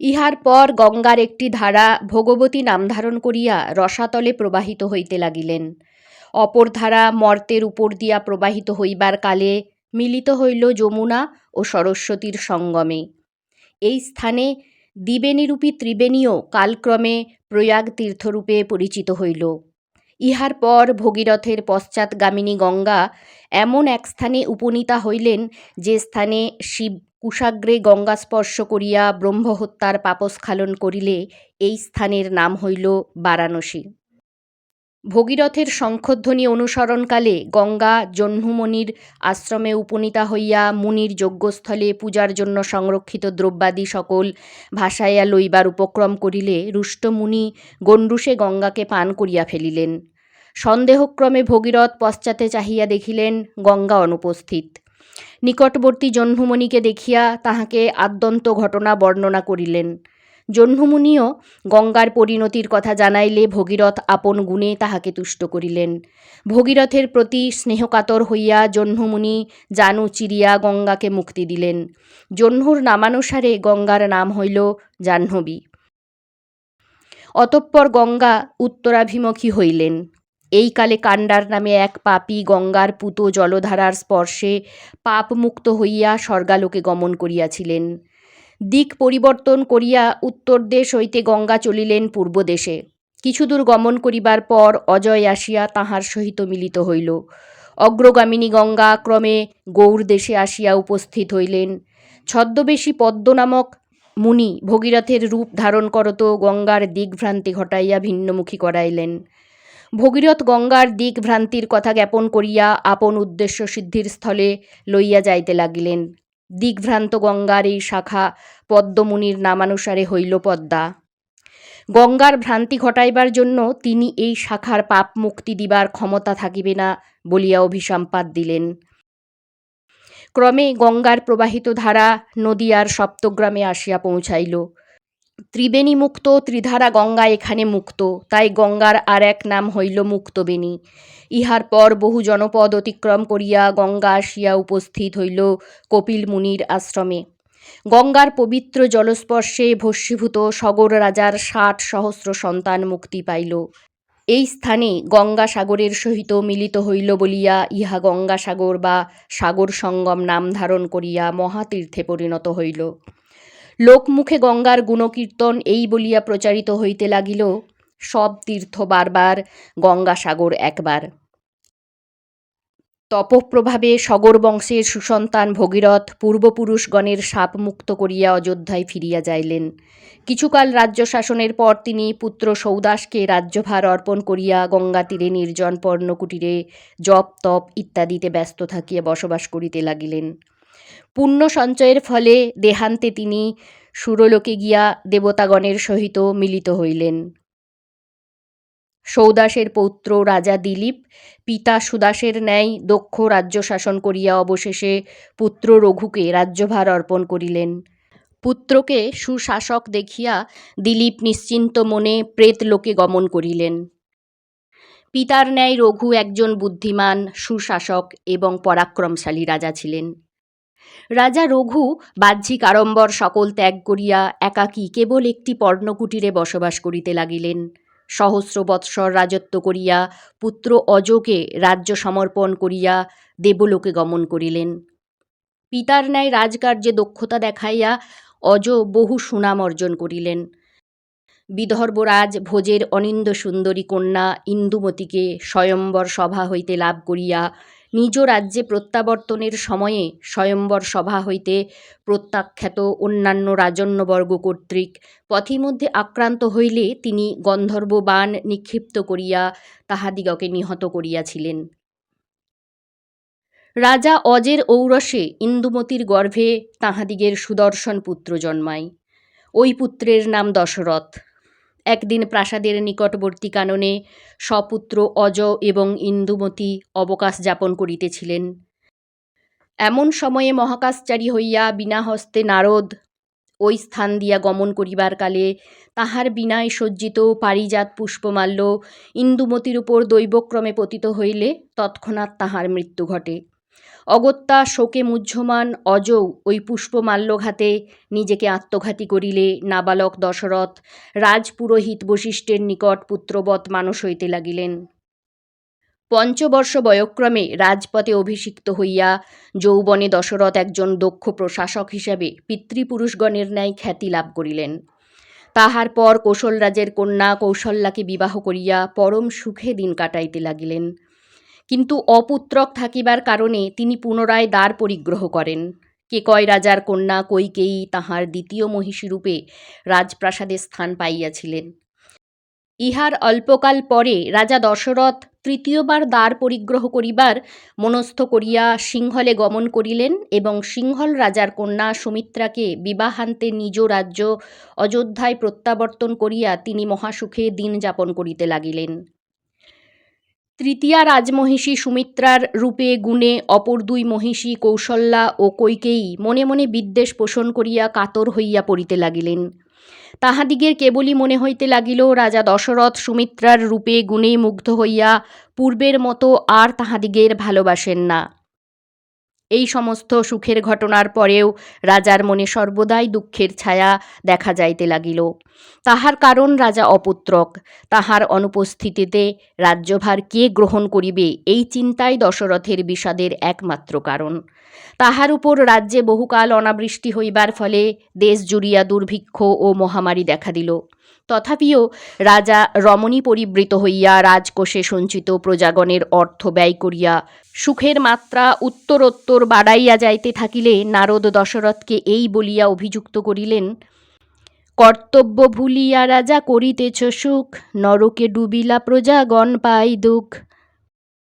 ইহার পর গঙ্গার একটি ধারা ভগবতী নাম ধারণ করিয়া রসাতলে প্রবাহিত হইতে লাগিলেন। অপর ধারা মর্তের উপর দিয়া প্রবাহিত হইবার কালে মিলিত হইল যমুনা ও সরস্বতীর সঙ্গমে। এই স্থানে দ্বিবেণীরূপী ত্রিবেণীও কালক্রমে প্রয়াগ তীর্থরূপে পরিচিত হইল। ইহার পর ভগীরথের পশ্চাৎগামিনী গঙ্গা এমন এক স্থানে উপনীতা হইলেন যে স্থানে শিব কুশাগ্রে গঙ্গা স্পর্শ করিয়া ব্রহ্মহত্যার পাপস্খালন করিলে এই স্থানের নাম হইল বারাণসী। ভগীরথের শঙ্খধ্বনি অনুসরণকালে গঙ্গা জহ্নুমণির আশ্রমে উপনীতা হইয়া মুনির যজ্ঞস্থলে পূজার জন্য সংরক্ষিত দ্রব্যাদি সকল ভাসাইয়া লইবার উপক্রম করিলে রুষ্টমুনি গণ্ডূষে গঙ্গাকে পান করিয়া ফেলিলেন। সন্দেহক্রমে ভগীরথ পশ্চাতে চাহিয়া দেখিলেন গঙ্গা অনুপস্থিত। নিকটবর্তী জহ্নুমণিকে দেখিয়া তাহাকে আদ্যন্ত ঘটনা বর্ণনা করিলেন। জহ্নমুনিও গঙ্গার পরিণতির কথা জানাইলে ভগীরথ আপন গুণে তাহাকে তুষ্ট করিলেন। ভগীরথের প্রতি স্নেহকাতর হইয়া জহ্নমুনি জানু চিরিয়া গঙ্গাকে মুক্তি দিলেন। জহ্নুর নামানুসারে গঙ্গার নাম হইল জাহ্নবী। অতঃপর গঙ্গা উত্তরাভিমুখী হইলেন। এই কালে কাণ্ডার নামে এক পাপী গঙ্গার পুত জলধারার স্পর্শে পাপমুক্ত হইয়া স্বর্গালোকে গমন করিয়াছিলেন। দিক পরিবর্তন করিয়া উত্তর দেশ হইতে গঙ্গা চলিলেন পূর্ব দেশে। কিছুদূর গমন করিবার পর অজয় আসিয়া তাহার সহিত মিলিত হইল। অগ্রগামিনী গঙ্গা ক্রমে গৌর দেশে আসিয়া উপস্থিত হইলেন। ছদ্মবেশী পদ্ম নামক মুনি ভগীরথের রূপ ধারণ করত গঙ্গার দিকভ্রান্তি ঘটাইয়া ভিন্নমুখী করাইলেন। ভগীরথ গঙ্গার দিক ভ্রান্তির কথা জ্ঞাপন করিয়া আপন উদ্দেশ্য সিদ্ধির স্থলে লইয়া যাইতে লাগিলেন। দিগ্ভ্রান্ত গঙ্গার এই শাখা পদ্মমুনির নামানুসারে হইল পদ্মা। গঙ্গার ভ্রান্তি ঘটাইবার জন্য তিনি এই শাখার পাপ মুক্তি দিবার ক্ষমতা থাকিবে না বলিয়া অভিসম্পাদ দিলেন। ক্রমে গঙ্গার প্রবাহিত ধারা নদীয়ার সপ্তগ্রামে আসিয়া পৌঁছাইল। ত্রিবেণী মুক্ত, ত্রিধারা গঙ্গা এখানে মুক্ত। তাই গঙ্গার আর এক নাম হইল মুক্তবেণী। ইহার পর বহু জনপদ অতিক্রম করিয়া গঙ্গা আসিয়া উপস্থিত হইল কপিল মুনির আশ্রমে। গঙ্গার পবিত্র জলস্পর্শে ভস্মীভূত সগর রাজার ষাট সহস্র সন্তান মুক্তি পাইল। এই স্থানে গঙ্গা সাগরের সহিত মিলিত হইল বলিয়া ইহা গঙ্গাসাগর বা সাগর সঙ্গম নাম ধারণ করিয়া মহাতীর্থে পরিণত হইল। লোকমুখে গঙ্গার গুণকীর্তন এই বলিয়া প্রচারিত হইতে লাগিল। সব তীর্থ বারবার, গঙ্গাসাগর একবার। তপপ্রভাবে সগর বংশের সুসন্তান ভগীরথ পূর্বপুরুষগণের সাপ মুক্ত করিয়া অযোধ্যায় ফিরিয়া যাইলেন। কিছুকাল রাজ্য শাসনের পর তিনি পুত্র সৌদাসকে রাজ্যভার অর্পণ করিয়া গঙ্গা তীরে নির্জন পর্ণকুটিরে জপ, তপ ইত্যাদিতে ব্যস্ত থাকিয়া বসবাস করিতে লাগিলেন। পুণ্য সঞ্চয়ের ফলে দেহান্তে তিনি সুরলোকে গিয়া দেবতাগণের সহিত মিলিত হইলেন। সৌদাসের পৌত্র রাজা দিলীপ, পিতা সুদাসের ন্যায় দক্ষ রাজ্য শাসন করিয়া অবশেষে পুত্র রঘুকে রাজ্যভার অর্পণ করিলেন। পুত্রকে সুশাসক দেখিয়া দিলীপ নিশ্চিন্ত মনে প্রেত লোকে গমন করিলেন। পিতার ন্যায় রঘু একজন বুদ্ধিমান, সুশাসক এবং পরাক্রমশালী রাজা ছিলেন। রাজা রঘু বাহ্যিক আড়ম্বর সকল ত্যাগ করিয়া একাকী কেবল একটি পর্ণকুটিরে বসবাস করিতে লাগিলেন। সহস্র বৎসর রাজত্ব করিয়া পুত্র অজকে রাজ্য সমর্পণ করিয়া দেবলোকে গমন করিলেন। পিতার ন্যায় রাজকার্যে দক্ষতা দেখাইয়া অজ বহু সুনাম অর্জন করিলেন। বিদর্ভরাজ ভোজের অনিন্দ সুন্দরী কন্যা ইন্দুমতীকে স্বয়ম্বর সভা হইতে লাভ করিয়া নিজ রাজ্যে প্রত্যাবর্তনের সময়ে স্বয়ম্বর সভা হইতে প্রত্যাখ্যাত অন্যান্য রাজন্যবর্গ কর্তৃক পথিমধ্যে আক্রান্ত হইলে তিনি গন্ধর্ব বাণ নিক্ষিপ্ত করিয়া তাহাদিগকে নিহত করিয়াছিলেন। রাজা অজের ঔরসে ইন্দুমতির গর্ভে তাহাদিগের সুদর্শন পুত্র জন্মায়। ওই পুত্রের নাম দশরথ। একদিন প্রাসাদের নিকটবর্তী কাননে সপুত্র অজ এবং ইন্দুমতি অবকাশ যাপন করিতেছিলেন। এমন সময়ে মহাকাশচারী হইয়া বিনা হস্তে নারদ ওই স্থান দিয়া গমন করিবার কালে তাহার বিনায় সজ্জিত পারিজাত পুষ্পমাল্য ইন্দুমতির উপর দৈবক্রমে পতিত হইলে তৎক্ষণাৎ তাহার মৃত্যু ঘটে। অগত্যা শোকে মুহ্যমান, অজৌ ওই পুষ্পমাল্যঘাতে নিজেকে আত্মঘাতী করিলে নাবালক দশরথ রাজপুরোহিত বশিষ্ঠের নিকট পুত্রবৎ মানুষ হইতে লাগিলেন। পঞ্চবর্ষ বয়ক্রমে রাজপথে অভিষিক্ত হইয়া যৌবনে দশরথ একজন দক্ষ প্রশাসক হিসাবে পিতৃপুরুষগণের ন্যায় খ্যাতি লাভ করিলেন। তাহার পর কৌশলরাজের কন্যা কৌশল্যাকে বিবাহ করিয়া পরম সুখে দিন কাটাইতে লাগিলেন। কিন্তু অপুত্রক থাকিবার কারণে তিনি পুনরায় দ্বার পরিগ্রহ করেন। কেকয় রাজার কন্যা কৈকেয়ী তাহার দ্বিতীয় মহিষীরূপে রাজপ্রাসাদে স্থান পাইয়াছিলেন। ইহার অল্পকাল পরে রাজা দশরথ তৃতীয়বার দ্বার পরিগ্রহ করিবার মনস্থ করিয়া সিংহলে গমন করিলেন এবং সিংহল রাজার কন্যা সুমিত্রাকে বিবাহান্তে নিজ রাজ্য অযোধ্যায় প্রত্যাবর্তন করিয়া তিনি মহাসুখে দিন যাপন করিতে লাগিলেন। তৃতীয়া রাজমহিষী সুমিত্রার রূপে গুণে অপর দুই মহিষী কৌশল্যা ও কৈকেয়ী মনে মনে বিদ্বেষ পোষণ করিয়া কাতর হইয়া পড়িতে লাগিলেন। তাহাদিগের কেবলই মনে হইতে লাগিল, রাজা দশরথ সুমিত্রার রূপে গুণে মুগ্ধ হইয়া পূর্বের মতো আর তাহাদিগের ভালোবাসেন না। এই সমস্ত সুখের ঘটনার পরেও রাজার মনে সর্বদাই দুঃখের ছায়া দেখা যাইতে লাগিল। তাহার কারণ রাজা অপুত্রক, তাহার অনুপস্থিতিতে রাজ্যভার কে গ্রহণ করিবে এই চিন্তাই দশরথের বিষাদের একমাত্র কারণ। তাহার উপর রাজ্যে বহুকাল অনাবৃষ্টি হইবার ফলে দেশ জুড়িয়া দুর্ভিক্ষ ও মহামারী দেখা দিল। তথাপিও রাজা রমণী পরিবৃত হইয়া রাজকোষে সঞ্চিত প্রজাগণের অর্থ ব্যয় করিয়া সুখের মাত্রা উত্তরোত্তর বাড়াইয়া যাইতে থাকিলে নারদ দশরথকে এই বলিয়া অভিযুক্ত করিলেন, কর্তব্য ভুলিয়া রাজা করিতেছ সুখ, নরকে ডুবিলা প্রজাগণ পাই দুঃখ।